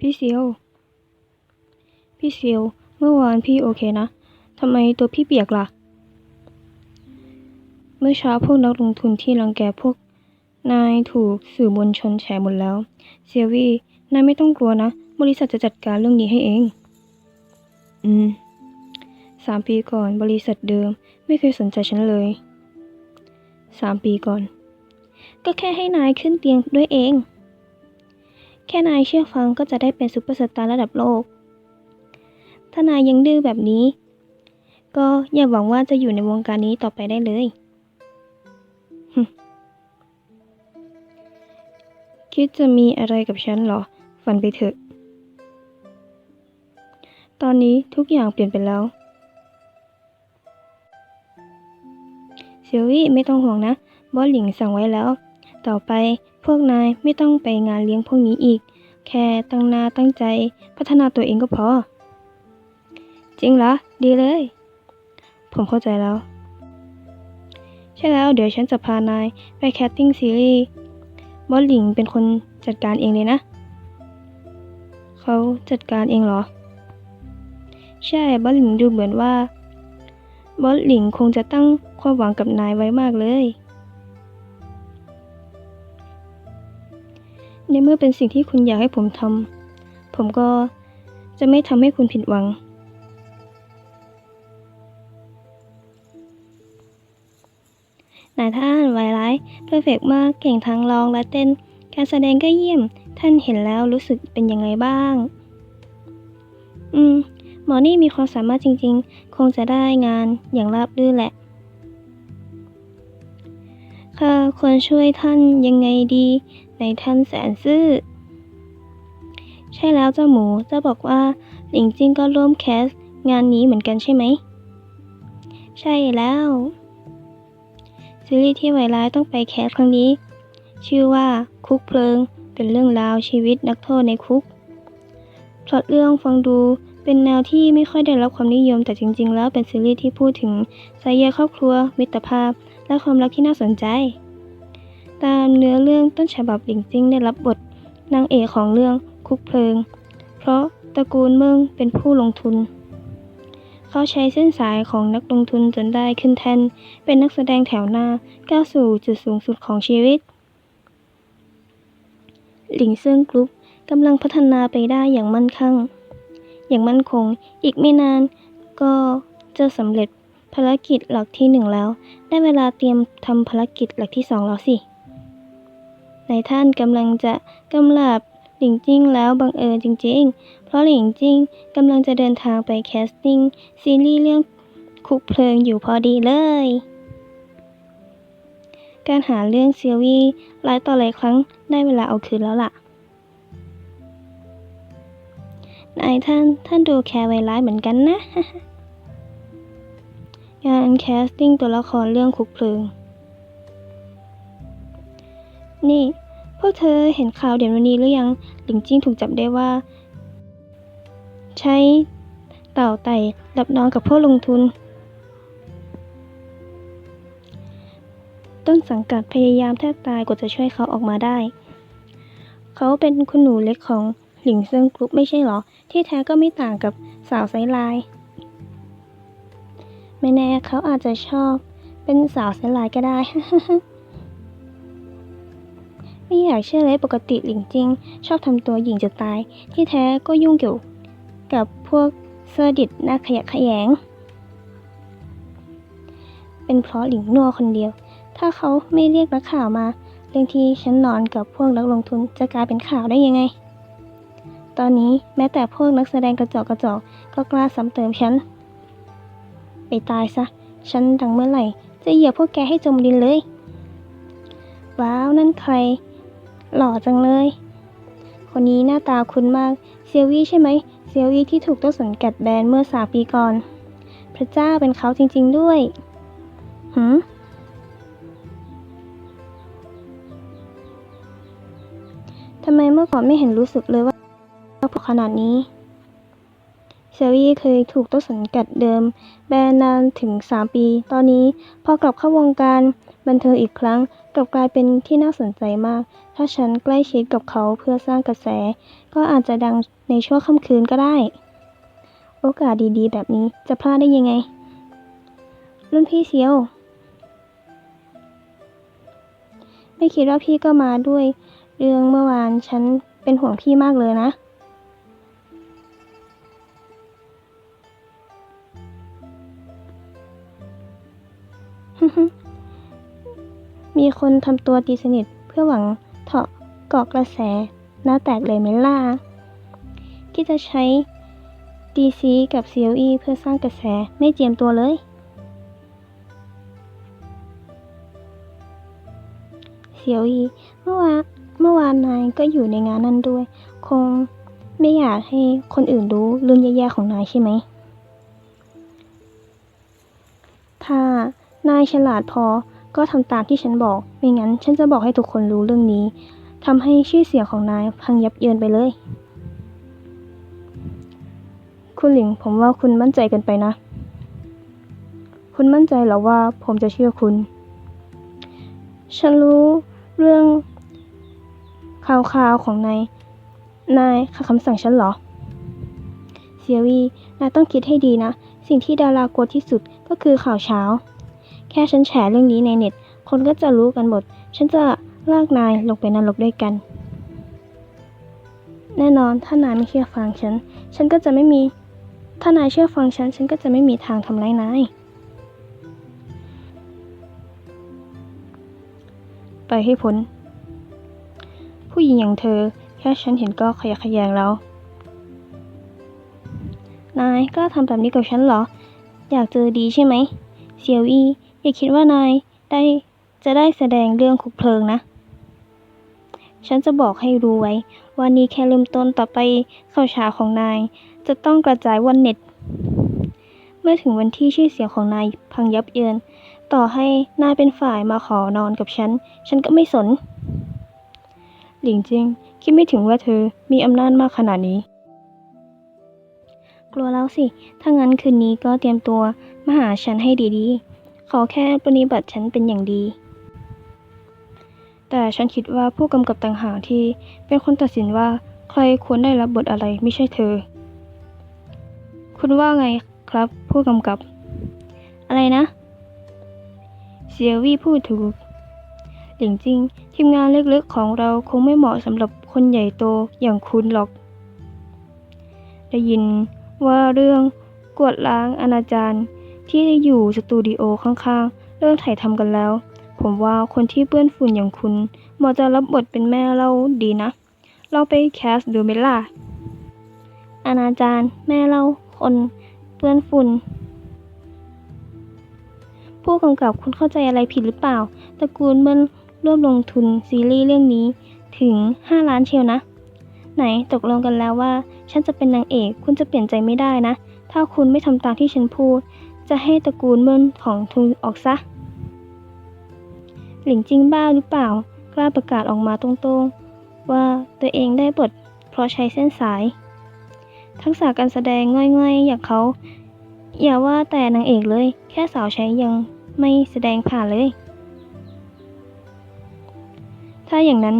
พี่เซียว พี่เซียว เมื่อวานพี่โอเคนะ ทำไมตัวพี่เปียกล่ะ เมื่อเช้าพวกนักลงทุนที่รังแกพวก นายถูกสื่อมวลชนแฉหมดแล้ว เซียวี่ นายไม่ต้องกลัวนะ บริษัทจะจัดการเรื่องนี้ให้เอง อืม สามปีก่อนบริษัทเดิม ไม่เคยสนใจฉันเลย สามปีก่อน ก็แค่ให้นายขึ้นเตียงด้วยเอง แค่นายเชื่อฟังก็จะได้เป็นซุปเปอร์สตาร์ระดับโลก ถ้านายยังดื้อแบบนี้ ก็อย่าหวังว่าจะอยู่ในวงการนี้ต่อไปได้เลย คิดจะมีอะไรกับฉันเหรอ ฝันไปเถอะ ตอนนี้ทุกอย่างเปลี่ยนไปแล้วเซียววี่ไม่ต้องห่วงนะ บอสหลิงสั่งไว้แล้ว ต่อไปพวกนายไม่ต้องไปงานเลี้ยงพวกนี้อีก แค่ตั้งหน้าตั้งใจพัฒนาตัวเองก็พอ จริงเหรอ ดีเลย ผมเข้าใจแล้ว ใช่แล้วเดี๋ยวฉันจะพานายไปแคสติ้งซีรีส์บอสหลิงเป็นคนจัดการเองเลยนะ เขาจัดการเองเหรอ ใช่บอสหลิงดูเหมือนว่าบอสหลิงคงจะตั้งความหวังกับนายไว้มากเลย ในเมื่อเป็นสิ่งที่คุณอยากให้ผมทำผมก็จะไม่ทำให้คุณผิดหวัง นายท่านไวไลท์เพอร์เฟกมากเก่งทั้งร้องและเต้น การแสดงก็เยี่ยม ท่านเห็นแล้วรู้สึกเป็นยังไงบ้าง อืม หมอนี่มีความสามารถจริงๆ คงจะได้งานอย่างราบรื่นแหละ ข้าควรช่วยท่านยังไงดีในท่านแสนซื่อ ใช่แล้วเจ้าหมูเจ้าบอกว่าหลิงจิ้งก็ร่วมแคสงานนี้เหมือนกันใช่ไหม ใช่แล้ว ซีรีส์ที่ไวร้ายต้องไปแคสครั้งนี้ ชื่อว่าคุกเพลิงเป็นเรื่องราวชีวิตนักโทษในคุกพล็อตเรื่องฟังดู เป็นแนวที่ไม่ค่อยได้รับความนิยม แต่จริง ๆ แล้วเป็นซีรีส์ที่พูดถึงสายใยครอบครัว มิตรภาพ และความรักที่น่าสนใจ ตามเนื้อเรื่องต้นฉบับหลิงจิ้งได้รับบทนางเอกของเรื่องคุกเพลิง เพราะตระกูลเมิงเป็นผู้ลงทุน เขาใช้เส้นสายของนักลงทุนจนได้ขึ้นแทนเป็นนักแสดงแถวหน้าก้าวสู่จุดสูงสุดของชีวิต หลิงเซิงกรุ๊ปกำลังพัฒนาไปได้อย่างมั่นคง อย่างมั่นคง อีกไม่นานก็จะสำเร็จภารกิจหลักที่หนึ่งแล้ว ได้เวลาเตรียมทำภารกิจหลักที่สองแล้วสินายท่านกำลังจะกำลับหลิงจิ้งแล้วบังเอิญจริง ๆ เพราะหลิงจิ้งกำลังจะเดินทางไปแคสติ้งซีรีส์เรื่องคุกเพลิงอยู่พอดีเลย การหาเรื่องเซียวี่หลายต่อหลายครั้งได้เวลาเอาคืนแล้วล่ะ นายท่านท่านดูแคร์ไวร้ายเหมือนกันนะ งานแคสติ้งตัวละครเรื่องคุกเพลิง นี่ พวกเธอเห็นข่าวเด่นวันนี้หรือยัง หลิงจิ้งถูกจับได้ว่า ใช้เต่าไต่หลับน้อนกับพวกลงทุน ต้นสังกัดพยายามแทบตายกว่าจะช่วยเขาออกมาได้ เขาเป็นคุณหนูเล็กของ หลิงเซิงกรุ๊ปไม่ใช่เหรอ ที่แท้ก็ไม่ต่างกับสาวไซลาย ไม่แน่เขาอาจจะชอบ เป็นสาวไซลายก็ได้ ไม่อยากเชื่อเลยปกติหลิงจริง ชอบทำตัวหญิงจะตาย ที่แท้ก็ยุ่งเกี่ยวกับพวกเซอร์ดิตหน้าขยะขยง เป็นเพราะหลิงนัวคนเดียว ถ้าเขาไม่เรียกนักข่าวมาเรื่องที่ฉันนอนกับพวกนักลงทุนจะกลายเป็นข่าวได้ยังไง ตอนนี้แม้แต่พวกนักแสดงกระจอกกระจอกก็กล้าซ้ำเติมฉัน ไปตายซะ ฉันดังเมื่อไหร่ จะเหยียบพวกแกให้จมดินเลย ว้าวนั่นใคร หล่อจังเลย คนนี้หน้าตาคุ้นมาก เซียวี่ใช่ไหม เซียวี่ที่ถูกต้นสังกัดแบนเมื่อสามปีก่อน พระเจ้าเป็นเขาจริง ๆด้วยหืมทำไมเมื่อก่อนไม่เห็นรู้สึกเลยว่า ผูกขนาดนี้เซวี่เคยถูกต้นสังกัดเดิม แบนนานถึง 3 ปี ตอนนี้พอกลับเข้าวงการบันเทิงอีกครั้งกลับกลายเป็นที่น่าสนใจมาก ถ้าฉันใกล้ชิดกับเขาเพื่อสร้างกระแส ก็อาจจะดังในช่วงค่ำคืนก็ได้ โอกาสดีๆ แบบนี้จะพลาดได้ยังไง รุ่นพี่เซียวไม่คิดว่าพี่ก็มาด้วย เรื่องเมื่อวานฉันเป็นห่วงพี่มากเลยนะ มีคนทำตัวตีสนิทเพื่อหวังเถาะเกาะกระแสหน้าแตกเลยไหมล่ะที่จะใช้ DC กับ CLE เพื่อสร้างกระแสไม่เจียมตัวเลย CLE เมื่อวานเมื่อวานนายก็อยู่ในงานนั้นด้วย คงไม่อยากให้คนอื่นรู้เรื่องแย่ๆของนายใช่ไหม ถ้านายฉลาดพอ ก็ทำตามที่ฉันบอก ไม่งั้นฉันจะบอกให้ทุกคนรู้เรื่องนี้ทำให้ชื่อเสียงของนายพังยับเยินไปเลย คุณหลิงผมว่าคุณมั่นใจเกันไปนะ คุณมั่นใจเหรอว่าผมจะเชื่อคุณ ฉันรู้เรื่องข่าวๆของนาย นายขัดคำสั่งฉันเหรอ เซียวี นายต้องคิดให้ดีนะ สิ่งที่ดารากลัวที่สุดก็คือข่าวเช้า แค่ฉันแฉเรื่องนี้ในเน็ต คนก็จะรู้กันหมด ฉันจะลากนายลงไปนรกด้วยกัน แน่นอนถ้านายไม่เชื่อฟังฉัน ฉันก็จะไม่มี ถ้านายเชื่อฟังฉัน ฉันก็จะไม่มีทางทำร้ายนาย ไปให้พ้น ผู้หญิงอย่างเธอ แค่ฉันเห็นก็ขยะขยงแล้ว นายกล้าทำแบบนี้กับฉันเหรอ อยากเจอดีใช่ไหมเซียวอี อย่าคิดว่านายได้จะได้แสดงเรื่องคุกเพลิงนะ ฉันจะบอกให้รู้ไว้ว่านี่แค่เริ่มต้นต่อไปข่าวเช้าของนาย จะต้องกระจายวันเน็ต เมื่อถึงวันที่ชื่อเสียงของนายพังยับเยิน ต่อให้นายเป็นฝ่ายมาขอนอนกับฉัน ฉันก็ไม่สน หลิงจิงคิดไม่ถึงว่าเธอมีอำนาจมากขนาดนี้ กลัวแล้วสิ ถ้างั้นคืนนี้ก็เตรียมตัวมาหาฉันให้ดีๆ ขอแค่ปฏิบัติฉันเป็นอย่างดี แต่ฉันคิดว่าผู้กำกับต่างหากที่เป็นคนตัดสินว่าใครควรได้รับบทอะไรไม่ใช่เธอ คุณว่าไงครับ ผู้กำกับ อะไรนะ เสียวี่พูดถูกหลิงจริงทีมงานเล็กๆของเราคงไม่เหมาะสำหรับคนใหญ่โตอย่างคุณหรอก ได้ยินว่าเรื่องกวดล้างอนาจาร ที่อยู่สตูดิโอข้างๆ เริ่มถ่ายทำกันแล้ว ผมว่าคนที่เปื้อนฝุ่นอย่างคุณเหมาะจะรับบทเป็นแม่เราดีนะ เราไปแคสดูไหมล่ะอนาจารแม่เราคนเปื้อนฝุ่น ผู้กำกับคุณเข้าใจอะไรผิดหรือเปล่าตระกูลเบิ้ลร่วมลงทุนซีรีส์เรื่องนี้ถึง 5 ล้านเชียวนะ ไหนตกลงกันแล้วว่า ฉันจะเป็นนางเอก คุณจะเปลี่ยนใจไม่ได้นะ ถ้าคุณไม่ทำตามที่ฉันพูด จะให้ตระกูลเบิ้ลของทุนออกซะ หลิงจิงบ้าหรือเปล่า กล้าประกาศออกมาตรงๆ ว่าตัวเองได้บทเพราะใช้เส้นสาย ทักษะการแสดงง่อยๆ อย่างเขา อย่าว่าแต่นางเอกเลย แค่สาวใช้ยังไม่แสดงผ่านเลย ถ้าอย่างนั้น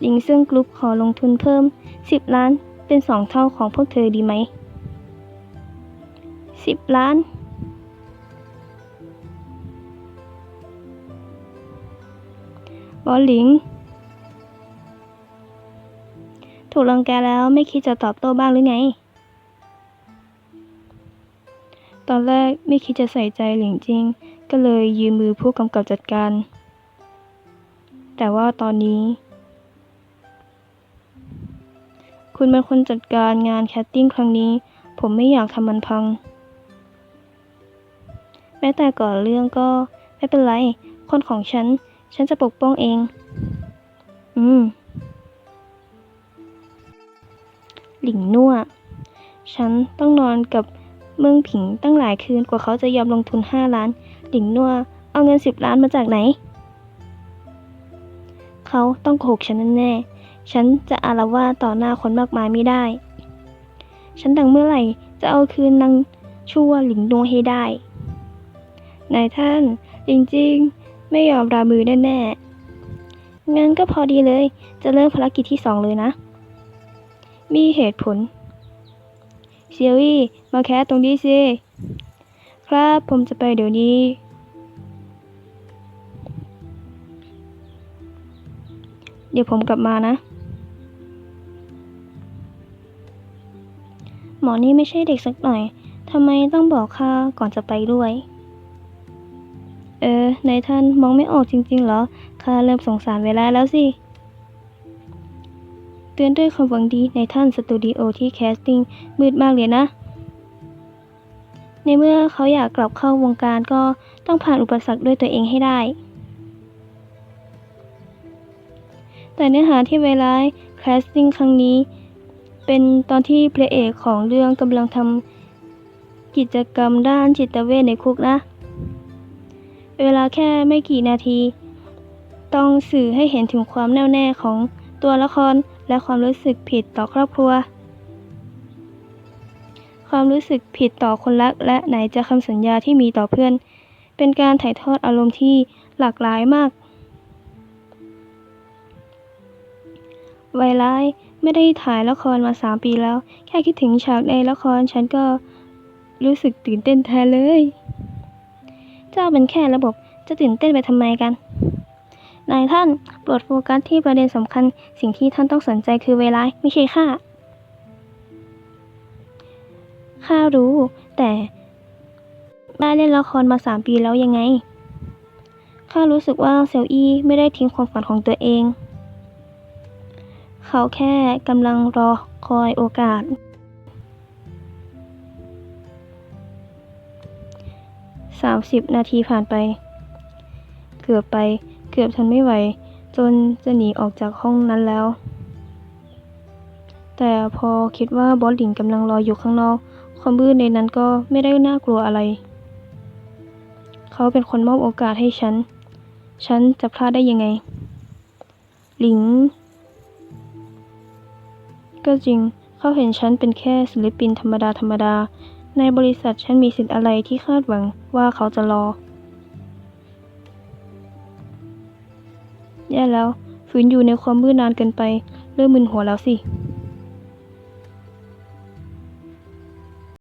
หลิงเซิ่งกรุ๊ปขอลงทุนเพิ่ม 10 ล้านเป็น 2 เท่าของพวกเธอดีไหม 10 ล้าน บอลหลิง ถูกรังแกแล้วไม่คิดจะตอบโต้บ้างหรือไง ตอนแรกไม่คิดจะใส่ใจหลิงจริง ก็เลยยืมมือผู้กำกับจัดการ แต่ว่าตอนนี้ คุณเป็นคนจัดการงานแคสติ้งครั้งนี้ ผมไม่อยากทำมันพัง แม้แต่ก่อนเรื่องก็ไม่เป็นไร คนของฉัน ฉันจะปกป้องเอง อืม หลิงนัวฉันต้องนอนกับเมืองผิงตั้งหลายคืนกว่าเขาจะยอมลงทุนห้าล้าน หลิงนัวเอาเงินสิบล้านมาจากไหน เขาต้องโกหกฉันแน่ๆฉันจะอาละวาต่อหน้าคนมากมายไม่ได้ ฉันดังเมื่อไหร่จะเอาคืนนางชั่วหลิงนัวให้ได้นายท่านจริงๆ ไม่ยอมรามือแน่ๆงั้นก็พอดีเลย จะเริ่มภารกิจที่สองเลยนะ มีเหตุผล เซียวอี้มาแคสตรงนี้สิ ครับผมจะไปเดี๋ยวนี้ เดี๋ยวผมกลับมานะ หมอนี่ไม่ใช่เด็กสักหน่อยทำไมต้องบอกข้าก่อนจะไปด้วย เออนายท่านมองไม่ออกจริงๆเหรอ ข้าเริ่มสงสารเวลาแล้วสิ เตือนด้วยความหวังดีในท่านสตูดิโอที่แคสติ้งมืดมากเลยนะ ในเมื่อเขาอยากกลับเข้าวงการก็ต้องผ่านอุปสรรคด้วยตัวเองให้ได้ แต่เนื้อหาที่ไวร้าแคสติ้งครั้งนี้ เป็นตอนที่พระเอกของเรื่องกำลังทำกิจกรรมด้านจิตเวชในคุกนะ เวลาแค่ไม่กี่นาที ต้องสื่อให้เห็นถึงความแน่วแน่ของตัวละครและความรู้สึกผิดต่อครอบครัว ความรู้สึกผิดต่อคนรักและไหนจะคำสัญญาที่มีต่อเพื่อน เป็นการถ่ายทอดอารมณ์ที่หลากหลายมากไวร้ายไม่ได้ถ่ายละครมาสามปีแล้ว แค่คิดถึงฉากในละครฉันก็รู้สึกตื่นเต้นแทนเลย จ้าเป็นแค่ระบบ จะตื่นเต้นไปทำไมกัน นายท่านโปรดโฟกัสที่ประเด็นสำคัญ สิ่งที่ท่านต้องสนใจคือเวลาไม่ใช่ข้าข้ารู้ แต่ได้เล่นละครมาสามปีแล้วยังไง ข้ารู้สึกว่าเซลอี้ไม่ได้ทิ้งความฝันของตัวเอง เขาแค่กำลังรอคอยโอกาส สามสิบนาทีผ่านไป เกือบไป เกือบทนไม่ไหว จนจะหนีออกจากห้องนั้นแล้ว แต่พอคิดว่าบอสหลิงกำลังรออยู่ข้างนอก ความมืดในนั้นก็ไม่ได้น่ากลัวอะไร เขาเป็นคนมอบโอกาสให้ฉัน ฉันจะพลาดได้ยังไง หลิง ก็จริงเขาเห็นฉันเป็นแค่ศิลปินธรรมดาธรรมดา ในบริษัทฉันมีสิทธิ์อะไรที่คาดหวังว่าเขาจะรอ แย่แล้ว ฝืนอยู่ในความมืดนานเกินไป เริ่มมึนหัวแล้วสิ